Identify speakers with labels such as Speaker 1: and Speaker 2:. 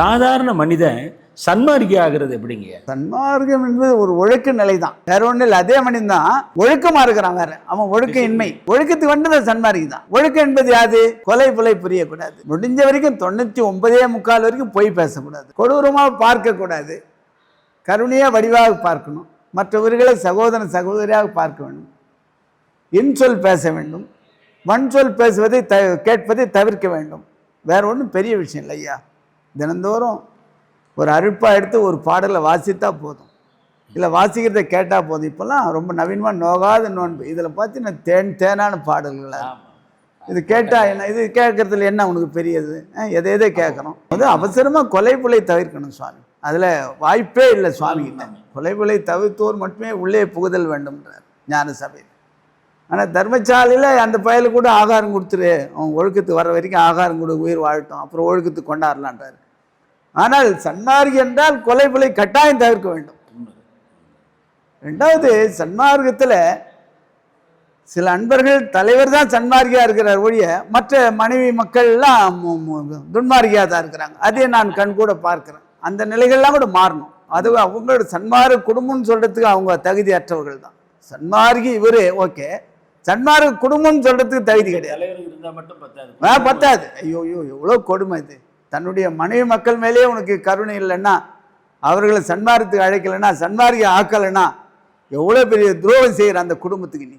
Speaker 1: சாதாரண மனிதன் சன்மார்க்கி ஆகிறது எப்படிங்க?
Speaker 2: சன்மார்க்கம் என்பது ஒரு ஒழுக்க நிலை தான் வேற ஒன்றும் இல்லை அதே மனிதன் தான் ஒழுக்கமா இருக்கிறான் வேற. அவன் ஒழுக்க இன்மை. ஒழுக்கத்துக்கு வந்தது சன்மார்க்கி தான் ஒழுக்கம் என்பது யாது? கொலை புலை புரியக்கூடாது. முடிஞ்ச வரைக்கும் தொண்ணூத்தி ஒன்பதே முக்கால் வரைக்கும் பொய் பேசக்கூடாது. கொடூரமாக பார்க்க கூடாது கருணையா வடிவாக பார்க்கணும். மற்றவர்களை சகோதரன் சகோதரியாக பார்க்க வேண்டும். இன்சொல் பேச வேண்டும். வன்சொல் பேசுவதை த கேட்பதை தவிர்க்க வேண்டும். வேற ஒன்றும் பெரிய விஷயம் இல்லை ஐயா தினந்தோறும் ஒரு அருப்பா எடுத்து ஒரு பாடலை வாசித்தா போதும். இல்லை வாசிக்கிறத கேட்டால் போதும். இப்போல்லாம் ரொம்ப நவீனமாக நோகாத நோன்பு. இதில் பார்த்தீங்கன்னா தேன் தேனான பாடல்கள். இது கேட்டா என்ன இது கேட்கறதுல என்ன உனக்கு பெரியது? எதை எதை கேட்குறோம் அது அவசரமாக கொலை புலை தவிர்க்கணும் சுவாமி. அதில் வாய்ப்பே இல்லை சுவாமி கிட்ட கொலை புலை தவிர்த்தோர் மட்டுமே உள்ளே புகுதல் வேண்டும்ன்றார் ஞான சபையில் ஆனால் தர்மசாலையில் அந்த பயலுக்கு கூட ஆகாரம் கொடுத்துரு. அவன் ஒழுக்கத்துக்கு வர வரைக்கும் ஆகாரம் கொடு உயிர் வாழட்டும் அப்புறம் ஒழுக்கத்துக்கு கொண்டாடலான்றாரு ஆனால் சன்மார்க்கி என்றால் கொலை புலை கட்டாயம் தவிர்க்க வேண்டும். ரெண்டாவது சன்மார்க்கத்தில் சில அன்பர்கள் தலைவர் தான் சன்மார்க்கியா இருக்கிறார் ஒழிய மற்ற மனைவி மக்கள் எல்லாம் மு- மு- துன்மார்க்கியா தான் இருக்கிறாங்க. அதே நான் கண் கூட பார்க்கிறேன். அந்த நிலைகள்லாம் கூட மாறணும். அது அவங்களோட சன்மார்க்க குடும்பம்னு சொல்றதுக்கு அவங்க தகுதியற்றவர்கள் தான். சன்மார்க்கி இவரு ஓகே. சன்மார்க்க குடும்பம்னு சொல்றதுக்கு தகுதி கிடையாது. பத்தாது. ஐயோ ஐயோ எவ்வளோ கொடுமை இது. தன்னுடைய மனைவி மக்கள் மேலேயே உனக்கு கருணை இல்லைன்னா அவர்களை சன்மார்க்கத்துக்கு அழைக்கலைன்னா சன்மார்க்க ஆக்கலைன்னா எவ்வளோ பெரிய துரோகம் செய்கிற அந்த குடும்பத்துக்கு நீ?